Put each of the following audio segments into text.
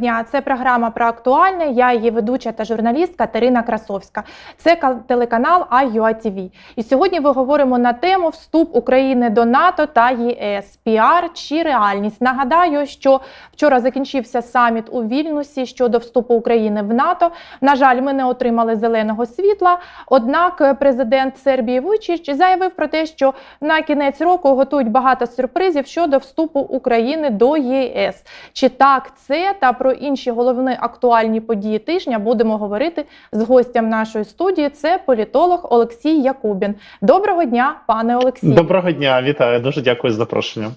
Дня! Це програма про актуальне. Я її ведуча та журналіст Катерина Красовська. Це телеканал АЮАТВ. І сьогодні ми говоримо на тему вступ України до НАТО та ЄС. Піар чи реальність. Нагадаю, що вчора закінчився саміт у Вільнюсі щодо вступу України в НАТО. На жаль, ми не отримали зеленого світла. Однак президент Сербії Вуйчич заявив про те, що на кінець року готують багато сюрпризів щодо вступу України до ЄС. Чи так це та про інші головні актуальні події тижня будемо говорити з гостем нашої студії. Це політолог Олексій Якубін. Доброго дня, пане Олексію. Доброго дня, вітаю. Дуже дякую за запрошення.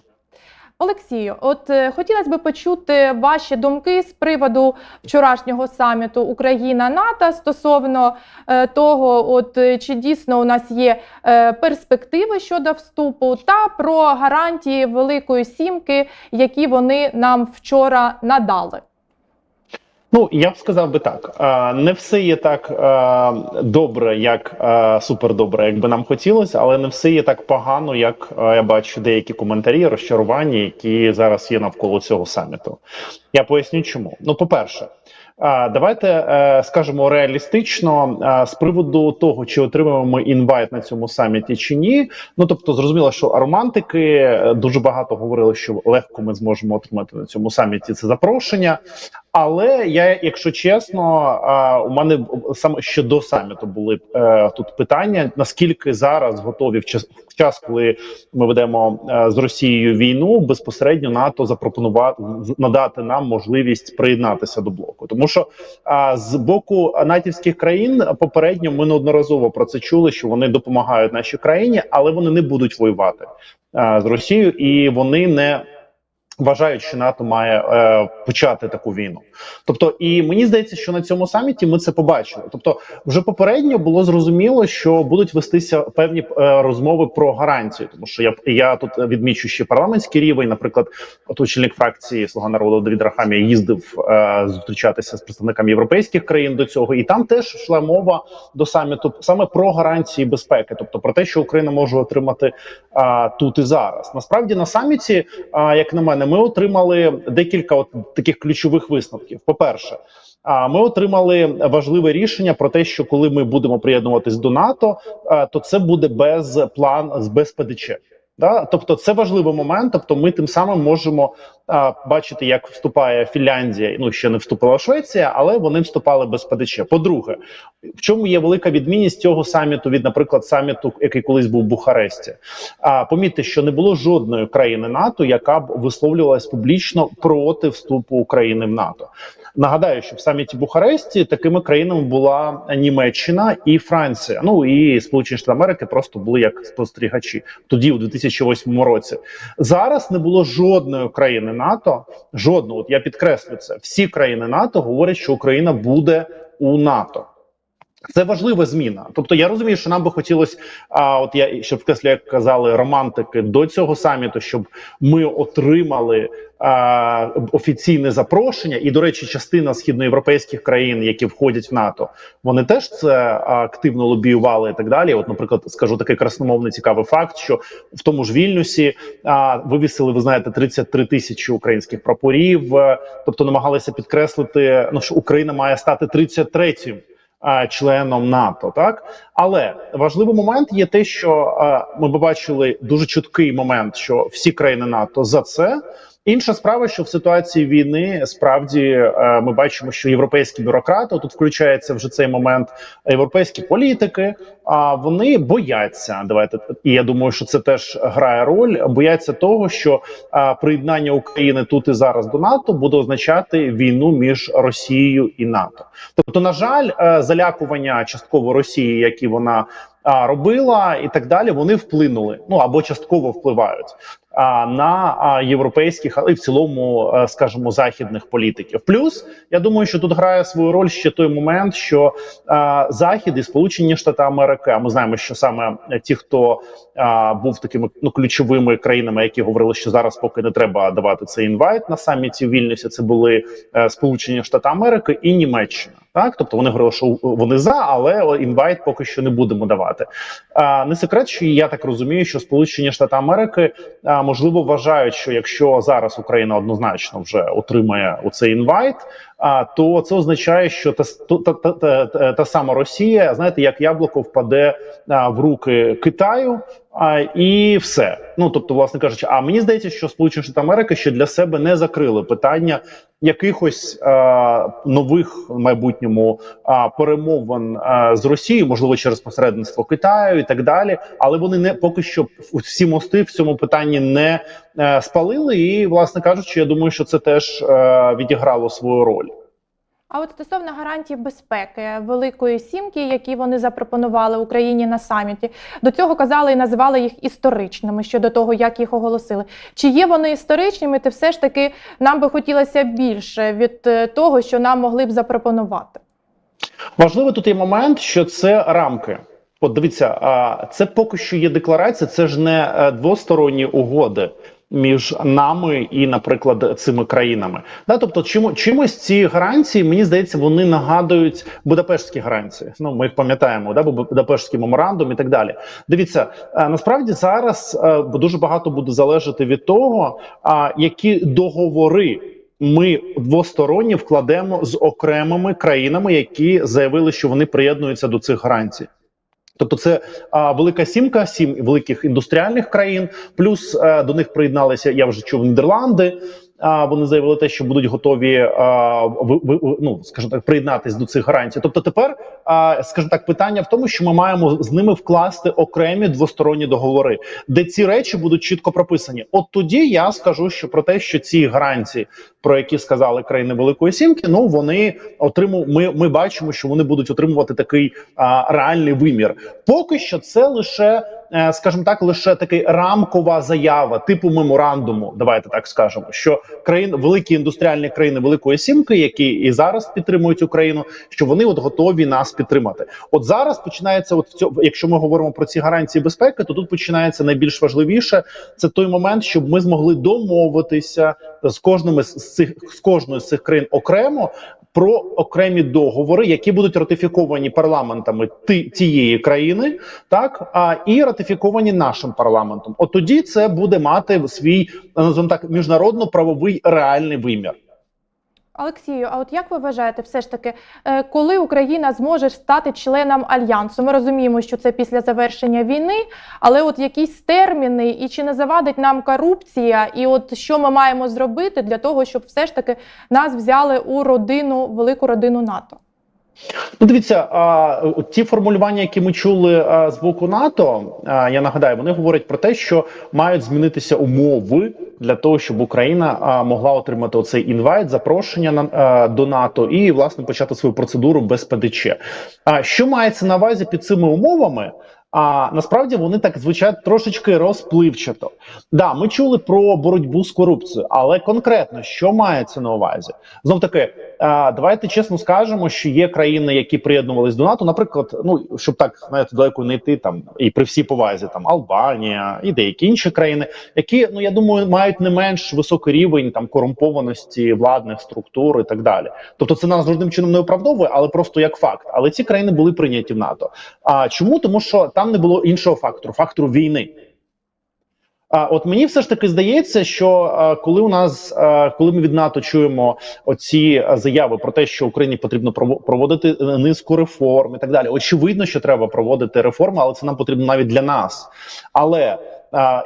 Олексію, от е, хотілося б почути ваші думки з приводу вчорашнього саміту Україна НАТО стосовно е, того, от е, чи дійсно у нас є е, перспективи щодо вступу, та про гарантії Великої Сімки, які вони нам вчора надали. Ну я б сказав би так: не все є так добре, як супер добре, як би нам хотілося, але не все є так погано, як я бачу деякі коментарі, розчарування, які зараз є навколо цього саміту. Я поясню, чому. Ну, по-перше. Давайте е, скажемо реалістично з приводу того, чи отримаємо ми інвайт на цьому саміті чи ні. Ну тобто, зрозуміло, що романтики е, дуже багато говорили, що легко ми зможемо отримати на цьому саміті це запрошення. Але я, якщо чесно, е, у мене саме ще до саміту були е, тут питання: наскільки зараз готові в час, в час, коли ми ведемо е, з Росією війну, безпосередньо НАТО запропонувати надати нам можливість приєднатися до блоку, тому що з боку натівських країн попередньо ми неодноразово про це чули, що вони допомагають нашій країні, але вони не будуть воювати з Росією, і вони не вважають, що НАТО має е, почати таку війну. Тобто, і мені здається, що на цьому саміті ми це побачили. Тобто, вже попередньо було зрозуміло, що будуть вестися певні е, розмови про гарантії, тому що я я тут відмічу ще парламентський рівень. Наприклад, от очільник фракції Слуга народу Давід Рахамія їздив е, зустрічатися з представниками європейських країн до цього, і там теж йшла мова до саміту саме про гарантії безпеки, тобто про те, що Україна може отримати е, тут і зараз. Насправді на саміті, е, як на мене, ми отримали декілька от таких ключових висновків. По перше. Ми отримали важливе рішення про те, що коли ми будемо приєднуватись до НАТО, то це буде без план без ПДЧ. Да? Тобто це важливий момент. Тобто, ми тим самим можемо а, бачити, як вступає Фінляндія. Ну ще не вступила Швеція, але вони вступали без ПДЧ. По-друге, в чому є велика відмінність цього саміту від, наприклад, саміту, який колись був в Бухаресті. А помітьте, що не було жодної країни НАТО, яка б висловлювалась публічно проти вступу України в НАТО. Нагадаю, що в саміті Бухаресті такими країнами була Німеччина і Франція. Ну і Сполучені Штати Америки просто були як спостерігачі тоді, у 2008 році. Зараз не було жодної країни НАТО. Жодного, от я підкреслю це. Всі країни НАТО говорять, що Україна буде у НАТО. Це важлива зміна. Тобто я розумію, що нам би хотілося, а от я щоб вкреслю, як казали романтики до цього саміту, щоб ми отримали а, офіційне запрошення. І, до речі, частина східноєвропейських країн, які входять в НАТО, вони теж це активно лобіювали і так далі. От, наприклад, скажу такий красномовний цікавий факт, що в тому ж Вільнюсі а, вивісили, ви знаєте, 33 тисячі українських прапорів, е, тобто намагалися підкреслити, ну що Україна має стати 33-м а, членом НАТО, так але важливий момент є те, що ми побачили дуже чіткий момент, що всі країни НАТО за це. Інша справа, що в ситуації війни справді е, ми бачимо, що європейські бюрократи тут включається вже цей момент. Європейські політики, а вони бояться. Давайте і я думаю, що це теж грає роль. Бояться того, що приєднання України тут і зараз до НАТО буде означати війну між Росією і НАТО. Тобто, на жаль, е, залякування частково Росії, які вона робила, і так далі, вони вплинули. Ну або частково впливають на європейських, але в цілому, а, скажімо, західних політиків. Плюс я думаю, що тут грає свою роль ще той момент, що захід і Сполучені Штати Америки. А ми знаємо, що саме ті, хто був такими ну ключовими країнами, які говорили, що зараз поки не треба давати цей інвайт на саміті в Вільнюсі, це були е, Сполучені Штати Америки і Німеччина. Так, тобто вони говорили, що вони за, але інвайт поки що не будемо давати. А, не секрет, що я так розумію, що Сполучені Штати Америки а, можливо вважають, що якщо зараз Україна однозначно вже отримає оцей інвайт, а то це означає, що та та, та, та, та, сама Росія, знаєте, як яблуко впаде а, в руки Китаю. А, і все. Ну тобто, власне кажучи, а мені здається, що Сполучені Штати Америки ще для себе не закрили питання якихось е, нових в майбутньому е, перемовин е, з Росією, можливо, через посередництво Китаю і так далі. Але вони не поки що всі мости в цьому питанні не е, спалили. І, власне кажучи, я думаю, що це теж е, відіграло свою роль. А от стосовно гарантій безпеки Великої Сімки, які вони запропонували Україні на саміті, до цього казали і називали їх історичними щодо того, як їх оголосили. Чи є вони історичними? Ти все ж таки нам би хотілося більше від е, того, що нам могли б запропонувати. Важливий тут є момент, що це рамки. От дивіться, це поки що є декларація, це ж не е, двосторонні угоди між нами і, наприклад, цими країнами. Да, тобто, чим, чимось ці гарантії, мені здається, вони нагадують Будапештські гарантії. Ну, ми їх пам'ятаємо, да, Будапештський меморандум і так далі. Дивіться, е, насправді зараз е, дуже багато буде залежати від того, які договори. Ми двосторонні вкладемо з окремими країнами, які заявили, що вони приєднуються до цих гарантій. Тобто це а, велика сімка, сім великих індустріальних країн. Плюс а, е, до них приєдналися. Я вже чув Нідерланди. А вони заявили те, що будуть готові а, в, в, ну, скажімо так, приєднатись до цих гарантій. Тобто, тепер а, скажімо так, питання в тому, що ми маємо з ними вкласти окремі двосторонні договори, де ці речі будуть чітко прописані. От тоді я скажу, що про те, що ці гарантії, про які сказали країни Великої Сімки, ну вони отриму. Ми ми бачимо, що вони будуть отримувати такий а, реальний вимір. Поки що це лише. Е, скажімо так, лише такий рамкова заява, типу меморандуму. Давайте так скажемо, що країн великі індустріальні країни Великої Сімки, які і зараз підтримують Україну, що вони от готові нас підтримати. От зараз починається, от в цьому, якщо ми говоримо про ці гарантії безпеки, то тут починається найбільш важливіше. Це той момент, щоб ми змогли домовитися з кожним цих з кожної з цих країн окремо про окремі договори, які будуть ратифіковані парламентами тієї країни, так а і ратифіковані нашим парламентом. От тоді це буде мати свій називаємо так міжнародно-правовий реальний вимір. Олексію, а от як ви вважаєте, все ж таки, е, коли Україна зможе стати членом альянсу? Ми розуміємо, що це після завершення війни, але от якісь терміни, і чи не завадить нам корупція, і от що ми маємо зробити для того, щоб все ж таки нас взяли у родину, велику родину НАТО? Ну, дивіться, а, ті формулювання, які ми чули а, з боку НАТО, а, я нагадаю, вони говорять про те, що мають змінитися умови для того, щоб Україна а, могла отримати оцей інвайт, запрошення на а, до НАТО і власне почати свою процедуру без ПДЧ. А що мається на увазі під цими умовами? А насправді вони так звучать трошечки розпливчато. Да, ми чули про боротьбу з корупцією, але конкретно що мається на увазі? Знов таки, давайте чесно скажемо, що є країни, які приєднувались до НАТО. Наприклад, ну щоб так знаєте, далеко не йти там і при всій повазі, там Албанія і деякі інші країни, які ну я думаю, мають не менш високий рівень там корумпованості владних структур і так далі. Тобто, це нас жодним чином не оправдовує, але просто як факт. Але ці країни були прийняті в НАТО. А чому тому, що там там не було іншого фактору фактору війни. А от мені все ж таки здається, що коли у нас, коли ми від НАТО чуємо оці заяви про те, що Україні потрібно проводити низку реформ і так далі, очевидно, що треба проводити реформи, але це нам потрібно навіть для нас. Але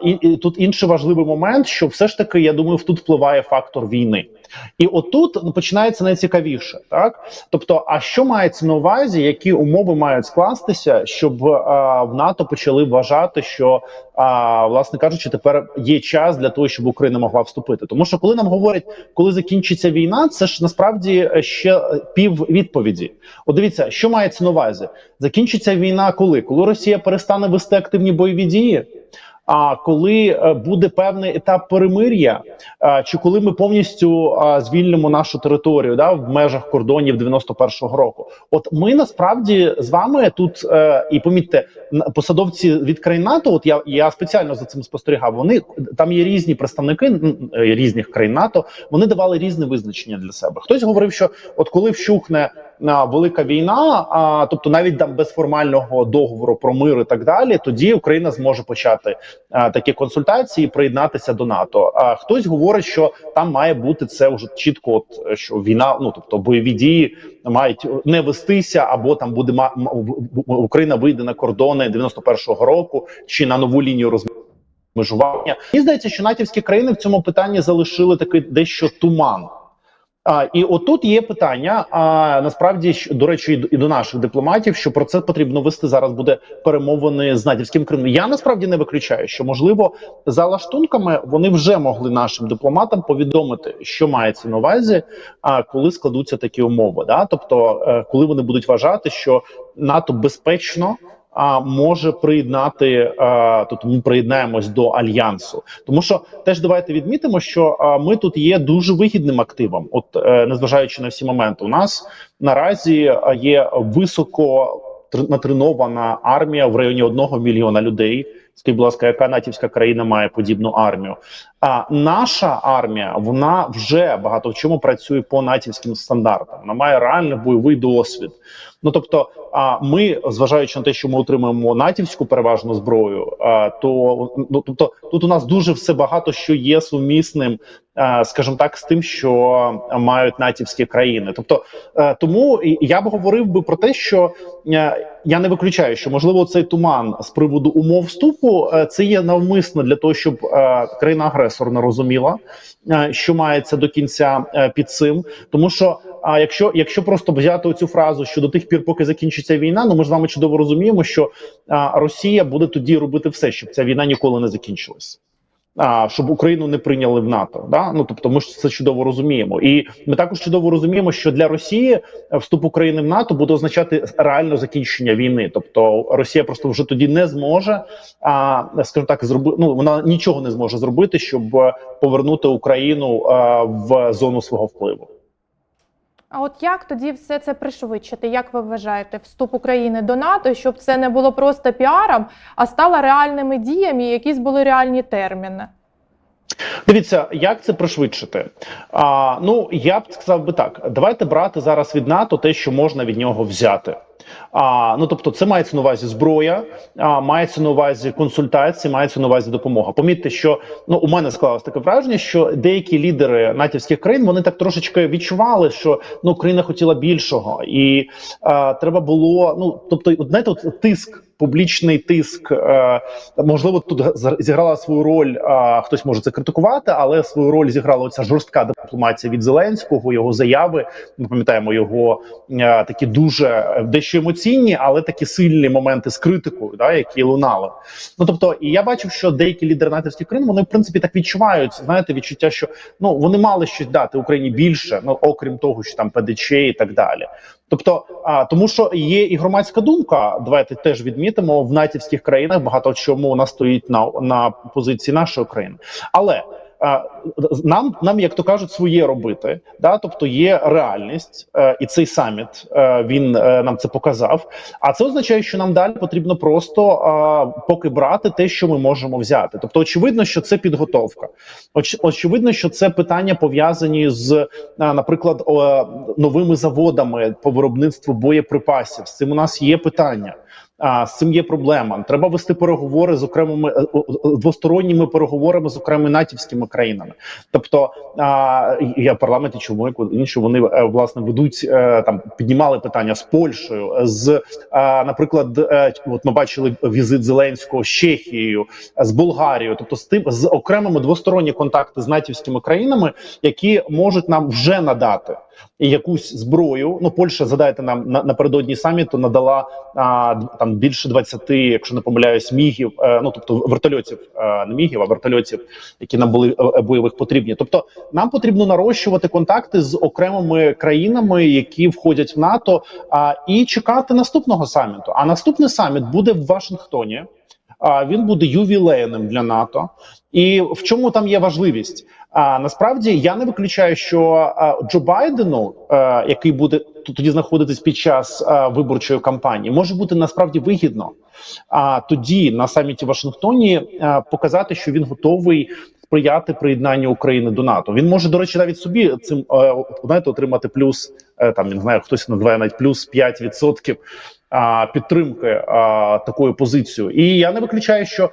і, і тут інший важливий момент, що все ж таки, я думаю, тут впливає фактор війни. І отут починається найцікавіше, так тобто, а що мається на увазі, які умови мають скластися, щоб а, в НАТО почали вважати, що а, власне кажучи, тепер є час для того, щоб Україна могла вступити. Тому що коли нам говорять, коли закінчиться війна, це ж насправді ще пів відповіді. От дивіться, що мається на увазі, закінчиться війна, коли коли Росія перестане вести активні бойові дії. А коли е, буде певний етап перемир'я, е, чи коли ми повністю е, звільнимо нашу територію да в межах кордонів 91-го року, от ми насправді з вами тут і помітьте посадовці від країн НАТО. От я я спеціально за цим спостерігав. Вони там є різні представники різних країн НАТО. Вони давали різне визначення для себе. Хтось говорив, що от коли вщухне велика війна, а тобто навіть там без формального договору про мир і так далі, тоді Україна зможе почати такі консультації, приєднатися до НАТО. А хтось говорить, що там має бути це вже чітко, от що війна, ну тобто бойові дії мають не вестися, або там буде ма- Україна вийде на кордони 91-го року чи на нову лінію розмежування. Мені здається, що натівські країни в цьому питанні залишили такий дещо туман. А, і отут є питання. А насправді до речі, і до- наших дипломатів, що про це потрібно вести зараз. Буде перемовини з натівським Кримом. Я насправді не виключаю, що можливо за лаштунками вони вже могли нашим дипломатам повідомити, що мається на увазі, а коли складуться такі умови. Да? Тобто, е, коли вони будуть вважати, що НАТО безпечно. А може приєднати а, тут ми приєднаємось до альянсу, тому що теж давайте відмітимо, що а, ми тут є дуже вигідним активом, от е, незважаючи на всі моменти. У нас наразі є високо натренована армія в районі одного мільйона людей. Скажіть, будь ласка, яка натівська країна має подібну армію? А наша армія вона вже багато в чому працює по натівським стандартам. Вона має реальний бойовий досвід. Ну тобто, а ми, зважаючи на те, що ми отримуємо натівську переважну зброю, а, то ну тобто тут у нас дуже все багато що є сумісним, скажімо так, з тим, що мають натівські країни. Тобто, е, тому я б говорив би про те, що е, я не виключаю, що можливо цей туман з приводу умов вступу е, це є навмисно для того, щоб країна-агресор не розуміла, що мається до кінця під цим, тому що. А якщо якщо просто взяти оцю фразу, що до тих пір, поки закінчиться війна, ну ми ж з вами чудово розуміємо, що а, Росія буде тоді робити все, щоб ця війна ніколи не закінчилась. А, щоб Україну не прийняли в НАТО, да ну тобто, ми ж це чудово розуміємо, і ми також чудово розуміємо, що для Росії е, вступ України в НАТО буде означати реально закінчення війни. Тобто Росія просто вже тоді не зможе, а скажімо так, зробити ну вона нічого не зможе зробити, щоб е, повернути Україну а, в зону свого впливу. А от як тоді все це пришвидшити? Як ви вважаєте, вступ України до НАТО, щоб це не було просто піаром, а стало реальними діями, якісь були реальні терміни? Дивіться, як це пришвидшити? А, ну я б сказав би так: давайте брати зараз від НАТО те, що можна від нього взяти. А, ну тобто, це мається на увазі зброя, а, мається на увазі консультації, мається на увазі допомога. Помітьте, що ну у мене склалось таке враження, що деякі лідери натівських країн вони так трошечки відчували, що ну Україна хотіла більшого, і а, треба було. Ну тобто, знаєте, от тиск. Публічний тиск, е, можливо, тут зіграла свою роль. хтось може це критикувати, але свою роль зіграла оця жорстка дипломатія від Зеленського, його заяви. Ми пам'ятаємо його е, такі дуже е, дещо емоційні, але такі сильні моменти з критикою, да, які лунали. Ну тобто, і я бачив, що деякі лідери натівських країн вони в принципі так відчувають. Знаєте, відчуття, що ну вони мали щось дати Україні більше, ну окрім того, що там ПДЧ і так далі. Тобто, а тому, що є і громадська думка, давайте теж відмітимо в натівських країнах. Багато чому вона стоїть на, на позиції нашої країни, але. А, Нам нам, як то кажуть, своє робити, да, тобто є реальність, е, і цей саміт е, він е, нам це показав. А це означає, що нам далі потрібно просто е, поки брати те, що ми можемо взяти. Тобто, очевидно, що це підготовка. Оч, очевидно, що це питання пов'язані з, е, наприклад, новими заводами по виробництву боєприпасів. З цим у нас є питання. А з цим є проблема. Треба вести переговори з окремими е, двосторонніми переговорами з окремими натівськими країнами. Тобто а, я в парламенті чому інші вони е, власне ведуть е, там, піднімали питання з Польщею, з а, наприклад, от ми бачили візит Зеленського з Чехією, з Болгарією, тобто з тим з окремими двосторонні контакти з натівськими країнами, які можуть нам вже надати. Якусь зброю, ну Польща задайте нам на, напередодні саміту надала а, там більше 20, якщо не помиляюсь, мігів, е, ну тобто вертольотів, е, не мігів, а вертольотів, які нам були е, бойових потрібні. Тобто нам потрібно нарощувати контакти з окремими країнами, які входять в НАТО, а, і чекати наступного саміту. А наступний саміт буде в Вашингтоні. А він буде ювілейним для НАТО. І в чому там є важливість? А насправді я не виключаю, що Джо Байдену, який буде тоді знаходитись під час виборчої кампанії, може бути насправді вигідно. А тоді на саміті в Вашингтоні показати, що він готовий сприяти приєднанню України до НАТО. Він може, до речі, навіть собі цим знаєте, отримати плюс е, там не знаю, хтось називає навіть плюс 5% а, підтримки такою позицією. І я не виключаю, що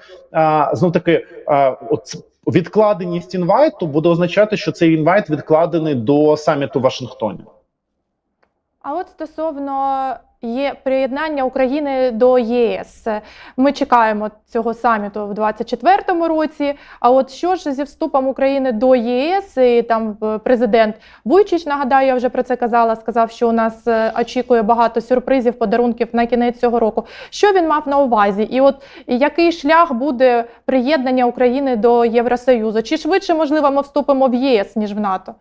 знов таки а, от відкладеність інвайту буде означати, що цей інвайт відкладений до саміту в Вашингтоні. А от стосовно є приєднання України до ЄС, ми чекаємо цього саміту в 2024 році. А от що ж зі вступом України до ЄС, і там е, президент Вуйчич, нагадаю, я вже про це казала. Сказав, що у нас е, очікує багато сюрпризів, подарунків на кінець цього року. Що він мав на увазі? І от який шлях буде приєднання України до Євросоюзу? Чи швидше можливо ми вступимо в ЄС ніж в НАТО?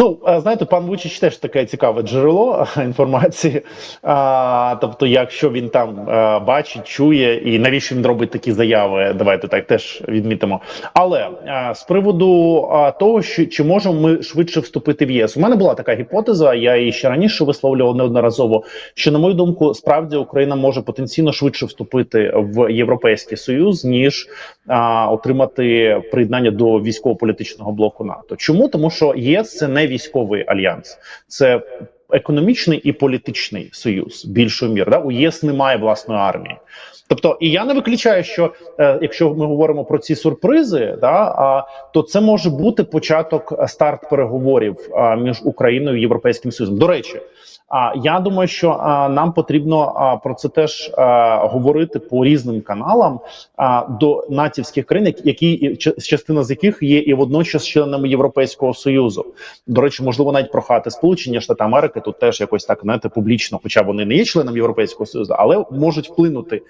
Ну, знаєте, пан Вучич теж таке цікаве джерело інформації. А, тобто, якщо він там е, бачить, чує, і навіщо він робить такі заяви, давайте так теж відмітимо. Але е, з приводу е, того, що чи можемо ми швидше вступити в єС, у мене була така гіпотеза. Я її ще раніше висловлював неодноразово. Що на мою думку, справді Україна може потенційно швидше вступити в Європейський Союз, ніж а, отримати приєднання до військово-політичного блоку НАТО. Чому тому, що ЄС це не військовий альянс, це економічний і політичний союз більшою мір. Да? У ЄС немає власної армії. Тобто, і я не виключаю, що е, якщо ми говоримо про ці сюрпризи, да, а, то це може бути початок старт переговорів а, між Україною і Європейським Союзом. До речі, а я думаю, що нам потрібно про це теж говорити по різним каналам до натівських країн, які частина з яких є і водночас членами Європейського союзу. До речі, можливо, навіть прохати Сполучені Штати Америки тут теж якось так знаєте, публічно, хоча вони не є членом Європейського союзу, але можуть вплинути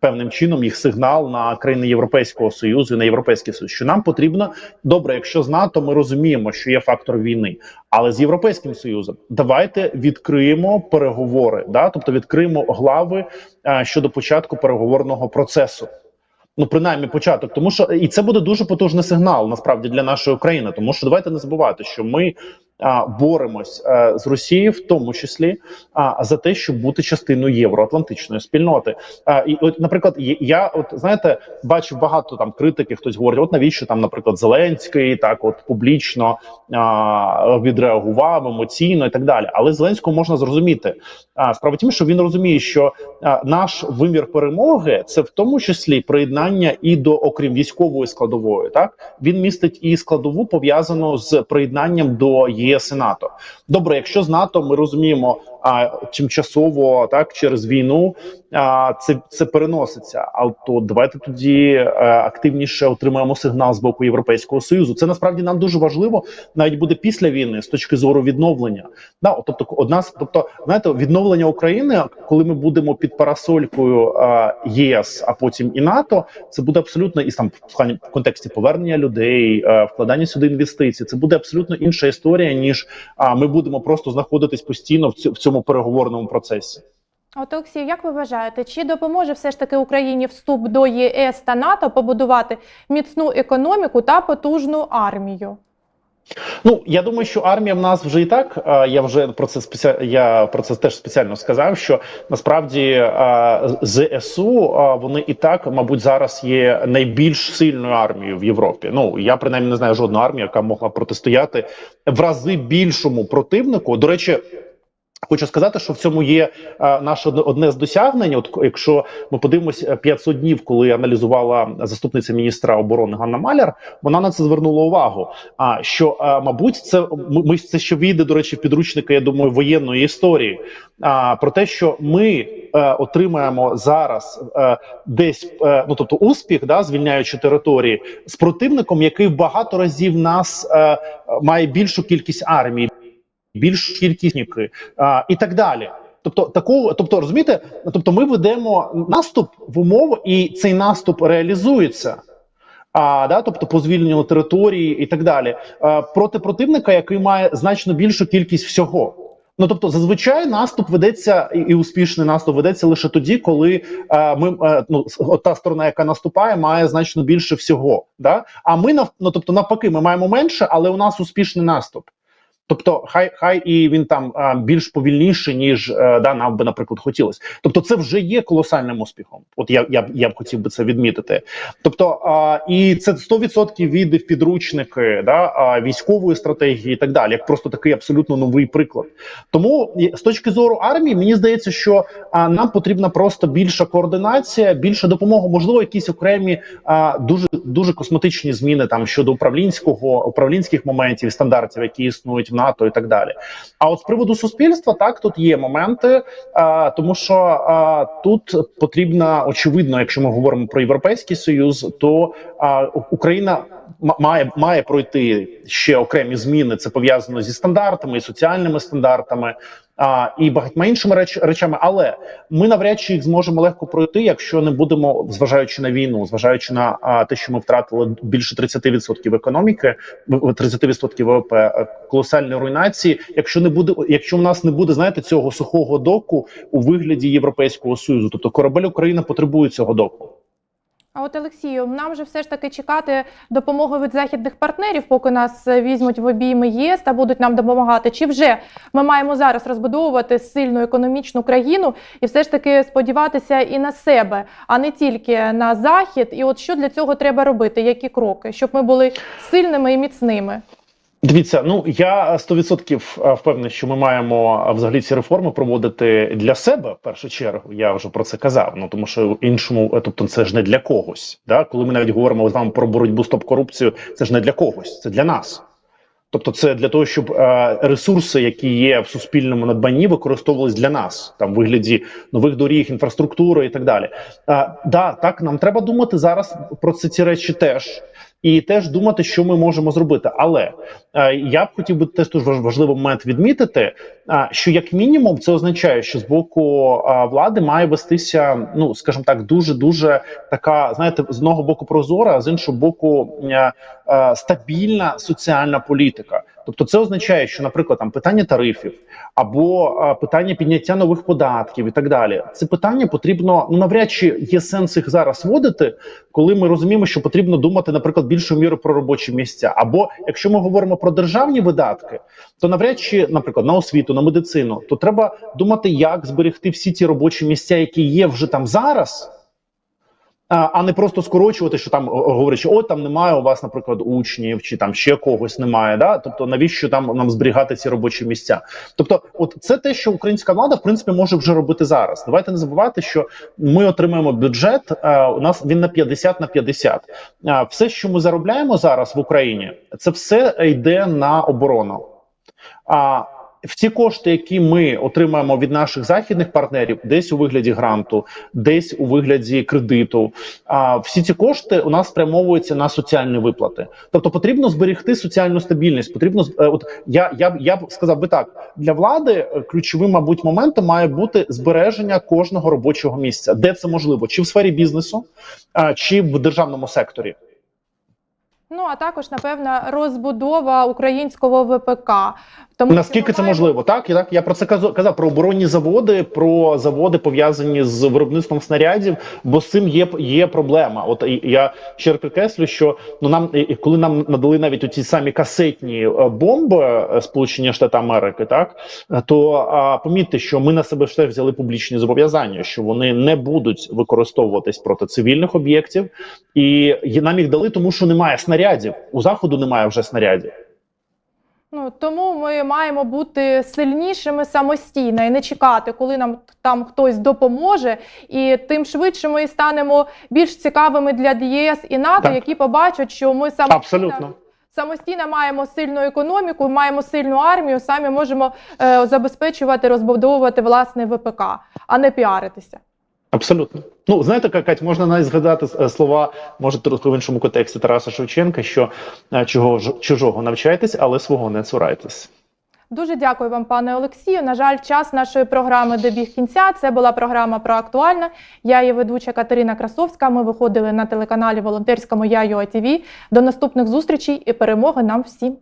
певним чином їх сигнал на країни Європейського союзу і на європейський союз. Що нам потрібно добре, якщо з НАТО ми розуміємо, що є фактор війни, але з європейським союзом давайте відкриємо переговори, да, тобто відкриємо глави а, щодо початку переговорного процесу. Ну, принаймні, початок, тому що і це буде дуже потужний сигнал насправді для нашої країни. Тому що давайте не забувати, що ми боремось а, з Росією, в тому числі за те, щоб бути частиною євроатлантичної спільноти. І от, наприклад, я от знаєте, бачив багато там критики. Хтось говорить, от навіщо там, наприклад, Зеленський так, от публічно відреагував емоційно і так далі. Але Зеленського можна зрозуміти. Справа тім, що він розуміє, що наш вимір перемоги це в тому числі приєднання і до окрім військової складової. Так він містить і складову пов'язану з приєднанням до ЄС і НАТО. Добре, якщо з НАТО ми розуміємо а, тимчасово так через війну а, це, це переноситься. А то давайте тоді е, активніше отримаємо сигнал з боку Європейського союзу. Це насправді нам дуже важливо, навіть буде після війни з точки зору відновлення. Да, тобто, одна з тобто, знаєте, відновлення України, коли ми будемо під парасолькою е, ЄС, а потім і НАТО, це буде абсолютно і там в контексті повернення людей, е, вкладання сюди інвестицій. Це буде абсолютно інша історія, ніж а, ми будемо просто знаходитись постійно в в цьому переговорному процесі. От Олексій, як ви вважаєте, чи допоможе все ж таки Україні вступ до ЄС та НАТО побудувати міцну економіку та потужну армію? Ну я думаю, що армія в нас вже і так. Я вже про це спеціально я про це теж спеціально сказав. Що насправді ЗСУ вони і так, мабуть, зараз є найбільш сильною армією в Європі. Ну я принаймні не знаю жодної армії, яка могла протистояти в рази більшому противнику. До речі. Хочу сказати, що в цьому є е, наше одне- з досягнень. От якщо ми подивимося 500 днів, коли аналізувала заступниця міністра оборони Ганна Маляр, вона на це звернула увагу. А що е, мабуть, це ми це ще війде до речі, в підручники, я думаю, воєнної історії. А про те, що ми е, отримаємо зараз е, десь е, ну тобто успіх, да, звільняючи території з противником, який багато разів нас е, має більшу кількість армії більш кількість техніки а, і так далі. Тобто, такого, тобто, розумієте, тобто, ми ведемо наступ в умов, і цей наступ реалізується. А да, тобто по звільненню території і так далі, а, проти противника, який має значно більшу кількість всього. Ну тобто, зазвичай наступ ведеться і, і успішний наступ ведеться лише тоді, коли е, ми е, ну та сторона, яка наступає, має значно більше всього. Да? А ми ну, тобто, навпаки, ми маємо менше, але у нас успішний наступ. Тобто, хай хай і він там а, більш повільніше, ніж е, да, нам би, наприклад, хотілося. Тобто, це вже є колосальним успіхом. От я я, я б хотів би це відмітити. Тобто, а, і це 100% від в підручники да, а, військової стратегії і так далі, як просто такий абсолютно новий приклад. Тому з точки зору армії, мені здається, що а, нам потрібна просто більша координація, більша допомога, можливо, якісь окремі а, дуже дуже косметичні зміни там щодо управлінського управлінських моментів, стандартів, які існують в НАТО і так далі. А от з приводу суспільства, так тут є моменти, а, тому що а, тут потрібна очевидно, якщо ми говоримо про європейський союз, то а, Україна має має пройти ще окремі зміни. Це пов'язано зі стандартами і соціальними стандартами. А, і багатьма іншими реч, речами, але ми навряд чи їх зможемо легко пройти, якщо не будемо, зважаючи на війну, зважаючи на а, те, що ми втратили більше 30% економіки, в- 30% ВВП, е, колосальні руйнації. Якщо не буде, якщо в нас не буде, знаєте, цього сухого доку у вигляді Європейського союзу, тобто корабель Україна потребує цього доку. А от Олексію, нам же все ж таки чекати допомоги від західних партнерів, поки нас е, візьмуть в обійми ЄС та будуть нам допомагати. Чи вже ми маємо зараз розбудовувати сильну економічну країну і все ж таки сподіватися і на себе, а не тільки на захід? І от що для цього треба робити? Які кроки, щоб ми були сильними і міцними? Дивіться, ну я 100% впевнений, що ми маємо взагалі ці реформи проводити для себе в першу чергу. Я вже про це казав. Ну тому що іншому, е, тобто, це ж не для когось. Да? Коли ми навіть говоримо з вами про боротьбу стоп корупцію, це ж не для когось, це для нас. Тобто, це для того, щоб е, ресурси, які є в суспільному надбанні, використовувались для нас там в вигляді нових доріг, інфраструктури і так далі. Е, да, так нам треба думати зараз про це ці речі теж. І теж думати, що ми можемо зробити. Але е, я б хотів би теж дуже важ- важливий момент відмітити, е, що як мінімум це означає, що з боку е, влади має вестися, ну скажімо так, дуже дуже така, знаєте, з одного боку прозора, а з іншого боку е, е, стабільна соціальна політика. Тобто, це означає, що, наприклад, там питання тарифів або питання підняття нових податків і так далі. Це питання потрібно ну навряд чи є сенс їх зараз вводити, коли ми розуміємо, що потрібно думати, наприклад, більшою мірою про робочі місця. Або якщо ми говоримо про державні видатки, то навряд чи, наприклад, на освіту, на медицину, то треба думати, як зберегти всі ті робочі місця, які є вже там зараз. А, не просто скорочувати, що там говорять, що там немає у вас, наприклад, учнів, чи там ще когось немає. Да? Тобто, навіщо там нам зберігати ці робочі місця? Тобто, от це те, що українська влада в принципі може вже робити зараз. Давайте не забувати, що ми отримаємо бюджет. е, у нас він на 50 на 50. Е, все, що ми заробляємо зараз в Україні, це все йде на оборону. А ті кошти, які ми отримаємо від наших західних партнерів, десь у вигляді гранту, десь у вигляді кредиту, а всі ці кошти у нас спрямовуються на соціальні виплати. Тобто потрібно зберегти соціальну стабільність. Потрібно е, от я, я, я б сказав би так: для влади е, ключовим, мабуть, моментом має бути збереження кожного робочого місця, де це можливо, чи в сфері бізнесу, чи в державному секторі. Ну а також напевно розбудова українського ВПК. Тому Наскільки ми це можливо? Так, я так я про це казав, казав про оборонні заводи, про заводи пов'язані з виробництвом снарядів, бо з цим є є проблема. От я ще раз підкреслю, що ну нам і- і коли нам надали навіть оці самі касетні е, бомби е, Сполучені Штати Америки, так е, то а, помітьте, що ми на себе ж теж взяли публічні зобов'язання, що вони не будуть використовуватись проти цивільних об'єктів, і нам їх дали, тому що немає снарядів. У заходу немає вже снарядів. Ну тому ми маємо бути сильнішими самостійно і не чекати, коли нам там хтось допоможе, і тим швидше ми станемо більш цікавими для ЄС і НАТО, Так. які побачать, що ми самостійно, Абсолютно. самостійно маємо сильну економіку, маємо сильну армію, самі можемо е, забезпечувати, розбудовувати власне ВПК, а не піаритися. Абсолютно. Ну, знаєте, Ка- Кать, можна навіть згадати е, слова, може, трохи в іншому контексті Тараса Шевченка, що е, чого чужого навчайтесь, але свого не цурайтесь. Дуже дякую вам, пане Олексію. На жаль, час нашої програми добіг кінця. Це була програма про актуальне. Я її ведуча Катерина Красовська. Ми виходили на телеканалі волонтерському Я ЮА ТВ. До наступних зустрічей і перемоги нам всім.